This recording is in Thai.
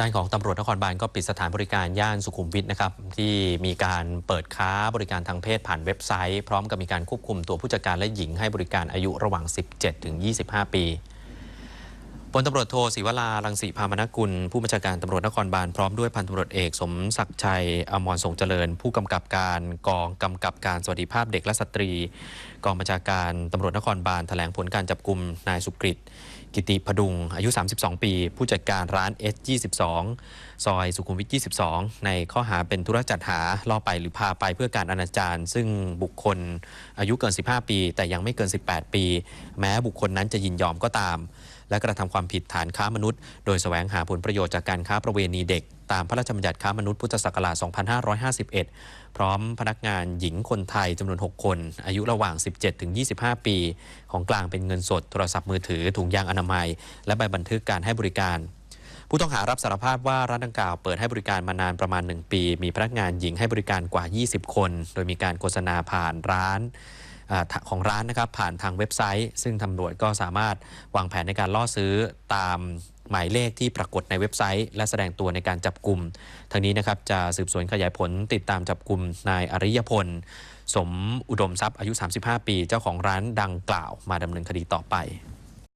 ด้านของตำรวจนครบาลก็ปิดสถานบริการย่านสุขุมวิทนะครับที่มีการเปิดค้าบริการทางเพศผ่านเว็บไซต์ พร้อมกับมีการควบคุมตัวผู้จัดการและหญิงให้บริการอายุระหว่าง 17 ถึง 25 ปี พลตำรวจโทศิวรารังสีพามนกุล ผู้บัญชาการตำรวจนครบาลพร้อมด้วยพันตำรวจเอกสมศักดิ์ชัยอมรสงเจริญ ผู้กำกับการกองกำกับการสวัสดิภาพเด็กและสตรี กองบัญชาการตำรวจนครบาลแถลงผลการจับกลุ่มนายสุกฤตกิติพดุง อายุ 32 ปี ผู้จัดการร้าน S22 ซอยสุขุมวิท 22 ในข้อหาเป็นธุรจัดหาล่อไปหรือพาไปเพื่อการอนาจารซึ่งบุคคลอายุเกิน 15 ปี แต่ยังไม่เกิน 18 ปี แม้บุคคลนั้นจะยินยอมก็ตาม และกระทำความผิดฐานค้ามนุษย์ โดยแสวงหาผลประโยชน์จากการค้าประเวณีเด็ก ตามพระราชบัญญัติค้ามนุษย์พุทธศักราช 2551 พร้อมพนักงานหญิงคนไทยจำนวน 6 คน อายุระหว่าง 17ถึง25 ปี ของกลางเป็นเงินสด โทรศัพท์มือถือ ถุงยางอนามัย และใบบันทึกการให้บริการผู้ต้องหารับสารภาพว่าร้านดังกล่าวเปิดให้บริการมานานประมาณ 1 ปี มีพนักงานหญิงให้บริการกว่า 20 คน โดยมีการโฆษณาผ่านร้าน ของร้านนะครับผ่านทางเว็บไซต์ ซึ่งตำรวจก็สามารถวางแผนในการล่อซื้อตามหมายเลขที่ปรากฏในเว็บไซต์ และแสดงตัวในการจับกลุ่มทางนี้นะครับจะสืบสวนขยายผลติดตามจับกลุ่มนายอริยพล สมอุดมทรัพย์อายุ 35 ปี เจ้าของร้านดังกล่าวมาดำเนินคดีต่อไป